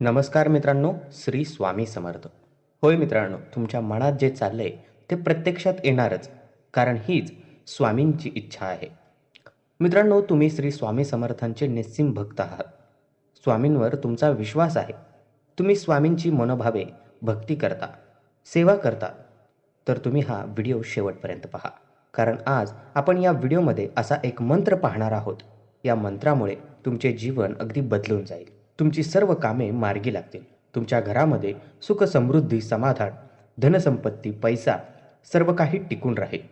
नमस्कार मित्रांनो श्री स्वामी समर्थ. होय मित्रांनो तुमच्या मनात जे चाललंय ते प्रत्यक्षात येणारच कारण हीच स्वामींची इच्छा आहे. मित्रांनो तुम्ही श्री स्वामी समर्थांचे निस्सिम भक्त आहात. स्वामींवर तुमचा विश्वास आहे. तुम्ही स्वामींची मनोभावे भक्ती करता सेवा करता. तर तुम्ही हा व्हिडिओ शेवटपर्यंत पहा कारण आज आपण या व्हिडिओमध्ये असा एक मंत्र पाहणार आहोत. या मंत्रामुळे तुमचे जीवन अगदी बदलून जाईल. तुमची सर्व कामे मार्गी लागतील. तुमच्या घरामध्ये सुख समृद्धी समाधान धनसंपत्ती पैसा सर्व काही टिकून राहील.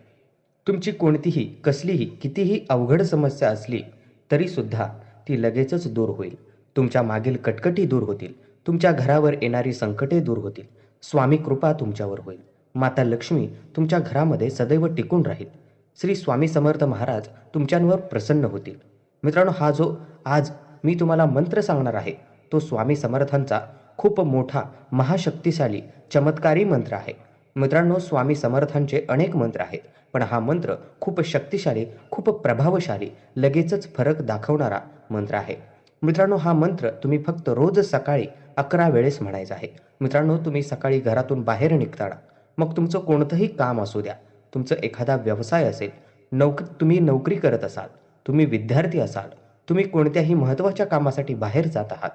तुमची कोणतीही कसलीही कितीही अवघड समस्या असली तरीसुद्धा ती लगेचच दूर होईल. तुमच्या मागील कटकटी दूर होतील. तुमच्या घरावर येणारी संकटे दूर होतील. स्वामी कृपा तुमच्यावर होईल. माता लक्ष्मी तुमच्या घरामध्ये सदैव टिकून राहील. श्री स्वामी समर्थ महाराज तुमच्यांवर प्रसन्न होतील. मित्रांनो हा जो आज मी तुम्हाला मंत्र सांगणार आहे. तो स्वामी समर्थांचा खूप मोठा महाशक्तिशाली चमत्कारी मंत्र आहे. मित्रांनो स्वामी समर्थांचे अनेक मंत्र आहेत पण हा मंत्र खूप शक्तिशाली खूप प्रभावशाली लगेचच फरक दाखवणारा मंत्र आहे. मित्रांनो हा मंत्र तुम्ही फक्त रोज सकाळी अकरा वेळेस म्हणायचा आहे. मित्रांनो तुम्ही सकाळी घरातून बाहेर निघताना मग तुमचं कोणतंही काम असू द्या. तुमचं एखादा व्यवसाय असेल नौक तुम्ही नोकरी करत असाल तुम्ही विद्यार्थी असाल तुम्ही कोणत्याही महत्त्वाच्या कामासाठी बाहेर जात आहात.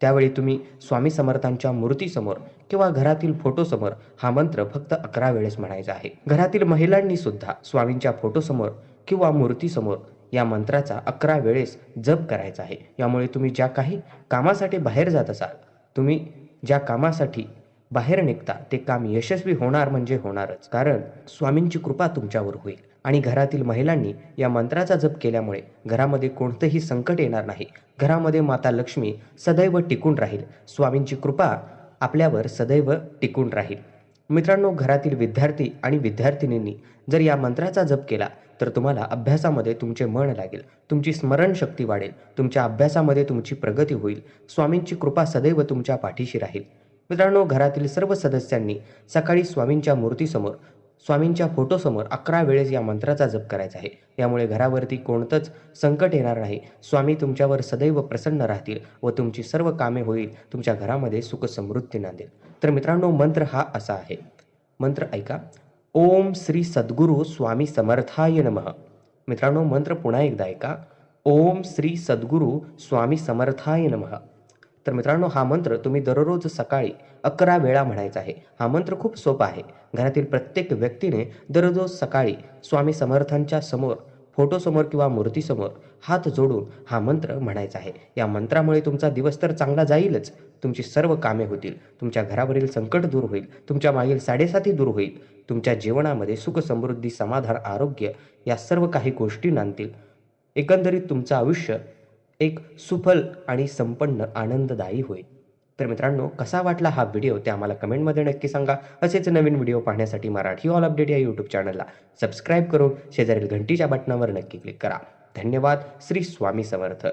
त्यावेळी तुम्ही स्वामी समर्थांच्या मूर्तीसमोर किंवा घरातील फोटोसमोर हा मंत्र फक्त अकरा वेळेस म्हणायचा आहे. घरातील महिलांनी सुद्धा स्वामींच्या फोटोसमोर किंवा मूर्तीसमोर या मंत्राचा अकरा वेळेस जप करायचा आहे. यामुळे तुम्ही ज्या काही कामासाठी बाहेर जात असाल तुम्ही ज्या कामासाठी बाहेर निघता ते काम यशस्वी होणार म्हणजे होणारच. कारण स्वामींची कृपा तुमच्यावर होईल. आणि घरातील महिलांनी या मंत्राचा जप केल्यामुळे घरामध्ये कोणतंही संकट येणार नाही. घरामध्ये माता लक्ष्मी सदैव टिकून राहील. स्वामींची कृपा आपल्यावर सदैव टिकून राहील. मित्रांनो घरातील विद्यार्थी आणि विद्यार्थिनींनी जर या मंत्राचा जप केला तर तुम्हाला अभ्यासामध्ये तुमचे मन लागेल. तुमची स्मरणशक्ती वाढेल. तुमच्या अभ्यासामध्ये तुमची प्रगती होईल. स्वामींची कृपा सदैव तुमच्या पाठीशी राहील. मित्रांनो घरातील सर्व सदस्यांनी सकाळी स्वामींच्या मूर्तीसमोर स्वामींच्या फोटोसमोर अकरा वेळेस या मंत्राचा जप करायचा आहे. यामुळे घरावरती कोणतंच संकट येणार नाही. स्वामी तुमच्यावर सदैव प्रसन्न राहतील व तुमची सर्व कामे होईल. तुमच्या घरामध्ये सुख समृद्धी नांदेल. तर मित्रांनो मंत्र हा असा आहे. मंत्र ऐका. ओम श्री सद्गुरू स्वामी समर्थाय नम. मित्रांनो मंत्र पुन्हा एकदा ऐका. ओम श्री सद्गुरू स्वामी समर्थाय नमः. तर मित्रांनो हा मंत्र तुम्ही दररोज सकाळी अकरा वेळा म्हणायचा आहे. हा मंत्र खूप सोपा आहे. घरातील प्रत्येक व्यक्तीने दररोज सकाळी स्वामी समर्थांच्या समोर फोटोसमोर किंवा मूर्तीसमोर हात जोडून हा मंत्र म्हणायचा आहे. या मंत्रामुळे तुमचा दिवस तर चांगला जाईलच. तुमची सर्व कामे होतील. तुमच्या घरावरील संकट दूर होईल. तुमच्या मागील साडेसाती दूर होईल. तुमच्या जीवनामध्ये सुख समृद्धी समाधान आरोग्य या सर्व काही गोष्टी नांदतील. एकंदरीत तुमचं आयुष्य एक सुफल आणि संपन्न आनंददायी होईल. तर मित्रांनो कसा वाटला हा व्हिडिओ? ते आम्हाला कमेंटमध्ये नक्की सांगा. असेच नवीन व्हिडिओ पाहण्यासाठी मराठी ऑल अपडेट या यूट्यूब चॅनलला सबस्क्राईब करून शेजारील घंटीच्या बटनावर नक्की क्लिक करा. धन्यवाद. श्री स्वामी समर्थ.